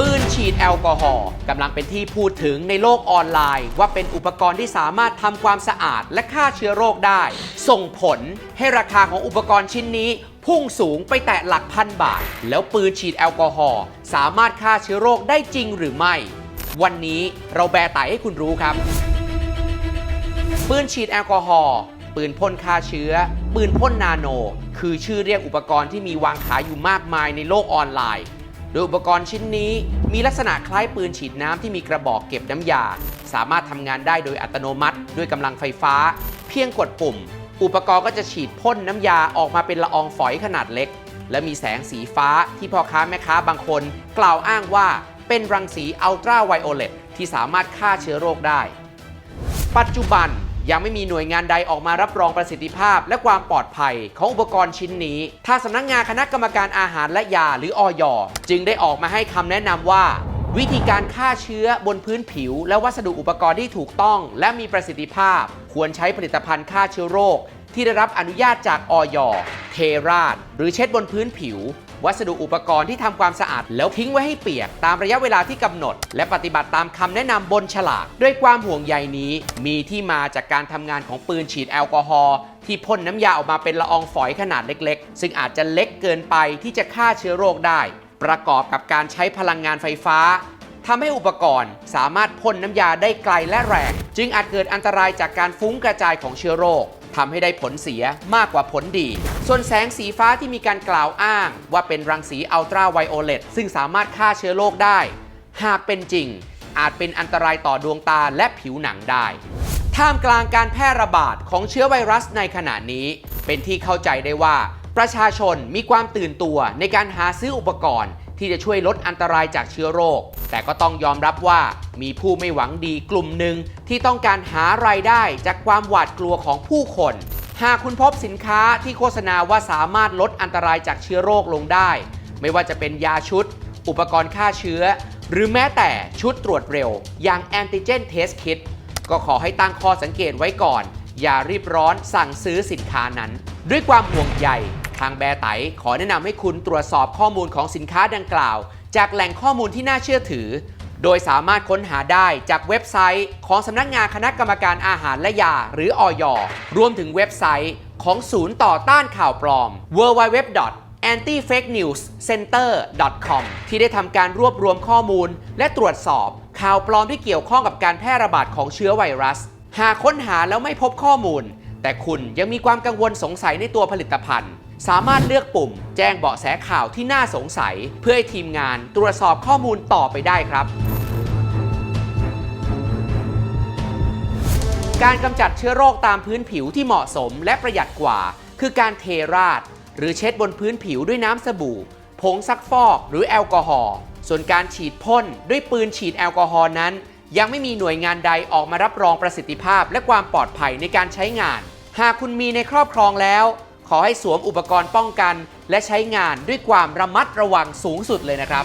ปืนฉีดแอลกอฮอล์กำลังเป็นที่พูดถึงในโลกออนไลน์ ว่าเป็นอุปกรณ์ที่สามารถทำความสะอาดและฆ่าเชื้อโรคได้ ส่งผลให้ราคาของอุปกรณ์ชิ้นนี้พุ่งสูงไปแตะหลักพันบาท แล้วปืนฉีดแอลกอฮอล์สามารถฆ่าเชื้อโรคได้จริงหรือไม่ วันนี้เราแบร์ไตให้คุณรู้ครับ ปืนฉีดแอลกอฮอล์ปืนพ่นฆ่าเชื้อ ปืนพ่นนาโน คือชื่อเรียกอุปกรณ์ที่มีวางขายอยู่มากมายในโลกออนไลน์ โดยอุปกรณ์ชิ้นนี้มีลักษณะคล้ายปืนฉีดน้ำที่มีกระบอกเก็บน้ำยา สามารถทำงานได้โดยอัตโนมัติ ด้วยกำลังไฟฟ้า เพียงกดปุ่ม อุปกรณ์ก็จะฉีดพ่นน้ำยาออกมาเป็นละอองฝอยขนาดเล็ก และมีแสงสีฟ้าที่พ่อค้าแม่ค้าบางคน กล่าวอ้างว่าเป็นรังสีอัลตราไวโอเลตที่สามารถฆ่าเชื้อโรคได้ ปัจจุบัน ยังไม่มีหน่วยงานใดออกมารับรองประสิทธิภาพ และความปลอดภัยของอุปกรณ์ชิ้นนี้ทางสำนักงานคณะกรรมการอาหารและยาหรืออยจึงได้ออกมาให้คำแนะนำว่าวิธีการฆ่าเชื้อบนพื้นผิว และวัสดุอุปกรณ์ที่ถูกต้อง และมีประสิทธิภาพ ควรใช้ผลิตภัณฑ์ฆ่าเชื้อโรค ที่ได้รับอนุญาตจากอยเทราดหรือเช็ดบนพื้นผิว วัสดุอุปกรณ์ที่ทำความสะอาด แล้วทิ้งไว้ให้เปียก ตามระยะเวลาที่กำหนด และปฏิบัติตามคำแนะนำบนฉลากด้วยความห่วงใยนี้ มีที่มาจากการทำงานของปืนฉีดแอลกอฮอล์ที่พ่นน้ำยาออกมาเป็นละอองฝอยขนาดเล็ก ๆ ซึ่งอาจจะเล็กเกินไปที่จะฆ่าเชื้อโรคได้ ประกอบกับการใช้พลังงานไฟฟ้าทำให้อุปกรณ์สามารถพ่นน้ำยาได้ไกลและแรง จึงอาจเกิดอันตรายจากการฟุ้งกระจายของเชื้อโรคทำให้ได้ผลเสียมากกว่าผลดี ส่วนแสงสีฟ้าที่มีการกล่าวอ้าง ว่าเป็นรังสีอัลตราไวโอเลตซึ่งสามารถฆ่าเชื้อโรคได้ หากเป็นจริง อาจเป็นอันตรายต่อดวงตาและผิวหนังได้ท่ามกลางการแพร่ระบาดของเชื้อไวรัสในขณะนี้ เป็นที่เข้าใจได้ว่า ประชาชนมีความตื่นตัวในการหาซื้ออุปกรณ์ ที่จะช่วยลดอันตรายจากเชื้อโรค แต่ก็ต้องยอมรับว่ามีผู้ไม่หวังดีกลุ่มหนึ่งที่ต้องการหารายได้จากความหวาดกลัวของผู้คน หากคุณพบสินค้าที่โฆษณาว่าสามารถลดอันตรายจากเชื้อโรคลงได้ ไม่ว่าจะเป็นยาชุด อุปกรณ์ฆ่าเชื้อ หรือแม้แต่ชุดตรวจเร็ว อย่างแอนติเจนเทสคิดก็ขอให้ตั้งข้อสังเกตไว้ก่อน อย่ารีบร้อนสั่งซื้อสินค้านั้น ด้วยความห่วงใย ทางแบร์ไตขอแนะนำให้คุณตรวจสอบข้อมูลของสินค้าดังกล่าว จากแหล่งข้อมูลที่น่าเชื่อถือ โดยสามารถค้นหาได้จากเว็บไซต์ ของสำนักงานคณะกรรมการอาหารและยา หรืออยรวมถึงเว็บไซต์ของศูนย์ต่อต้านข่าวปลอม www antifakenewscenter.com ที่ได้ทำการรวบรวมข้อมูล และตรวจสอบข่าวปลอมที่เกี่ยวข้องกับการแพร่ระบาดของเชื้อไวรัส หากค้นหาแล้วไม่พบข้อมูล แต่คุณยังมีความกังวลสงสัยในตัวผลิตภัณฑ์ สามารถเลือกปุ่ม แจ้งเบาะแสข่าวที่น่าสงสัย เพื่อให้ทีมงานตรวจสอบข้อมูลต่อไปได้ครับ การกำจัดเชื้อโรคตามพื้นผิวที่เหมาะสมและประหยัดกว่า คือการเทราด หรือเช็ดบนพื้นผิวด้วยน้ำสบู่ ผงซักฟอกหรือแอลกอฮอล์ส่วนการฉีดพ่นด้วยปืนฉีดแอลกอฮอล์นั้น ยังไม่มีหน่วยงานใดออกมารับรองประสิทธิภาพและความปลอดภัยในการใช้งาน หากคุณมีในครอบครองแล้ว ขอให้สวมอุปกรณ์ป้องกัน และใช้งานด้วยความระมัดระวังสูงสุดเลยนะครับ